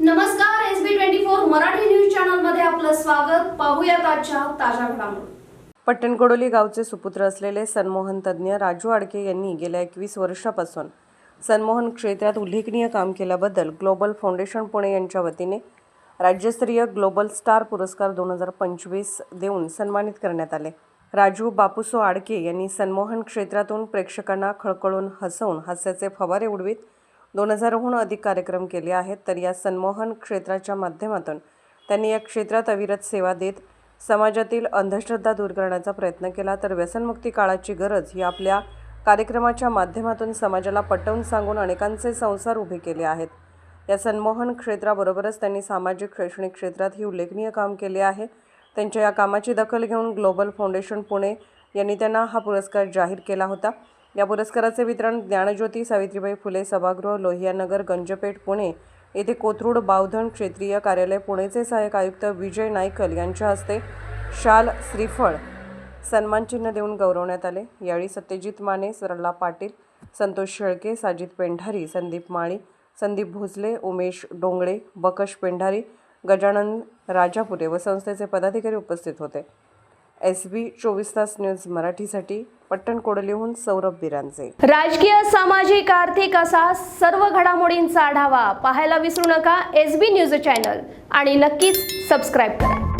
नमस्कार S B twenty four Marathi news चॅनलमध्ये आपलं स्वागत. पाहूया आजच्या ताज्या घडामोडी. पट्टणकोडोली गावचे सुपुत्र असलेले सन्मोहन तज्ज्ञ राजू आडके यांनी गेल्या एकवीस वर्षापासून सन्मोहन क्षेत्रात उल्लेखनीय काम केल्याबद्दल ग्लोबल फाउंडेशन पुणे यांच्या वतीने राज्यस्तरीय ग्लोबल स्टार पुरस्कार दोन हजार पंचवीस देऊन सन्मानित करण्यात आले. राजू बापूसो आडके यांनी सन्मोहन क्षेत्रातून प्रेक्षकांना खळखळून हसवून हास्याचे फवारे उडवीत दोन हजारहून अधिक कार्यक्रम केले आहेत तर या सन्मोहन क्षेत्राच्या माध्यमातून त्यांनी या क्षेत्रात अविरत सेवा देत समाजातील अंधश्रद्धा दूर करण्याचा प्रयत्न केला. तर व्यसनमुक्ती काळाची गरज ही आपल्या कार्यक्रमाच्या माध्यमातून समाजाला पटवून सांगून अनेकांचे संसार उभे केले आहेत. या सन्मोहन क्षेत्राबरोबरच त्यांनी सामाजिक शैक्षणिक क्षेत्रातही उल्लेखनीय काम केले आहे. त्यांच्या या कामाची दखल घेऊन ग्लोबल फाउंडेशन पुणे यांनी त्यांना हा पुरस्कार जाहीर केला होता. या पुरस्काराचे वितरण ज्ञानज्योती सावित्रीबाई फुले सभागृह लोहियानगर गंजपेठ पुणे येथे कोथरूड बावधन क्षेत्रीय कार्यालय पुणेचे सहाय्यक आयुक्त विजय नायकल यांच्या हस्ते शाल श्रीफळ सन्मानचिन्ह देऊन गौरवण्यात आले. यावेळी सत्यजित माने सरला पाटील संतोष शेळके साजिद पेंढारी संदीप माळी संदीप भोसले उमेश डोंगळे बकश पेंढारी गजानन राजापुरे व संस्थेचे पदाधिकारी उपस्थित होते. एस बी चोवीस तास न्यूज मराठीसाठी पट्टण कोडलीहून सौरभ बिरांचे राजकीय सामाजिक आर्थिक असा सर्व घडामोडींचा आढावा पाहायला विसरू नका एस बी न्यूज चॅनल आणि नक्कीच सबस्क्राईब करा.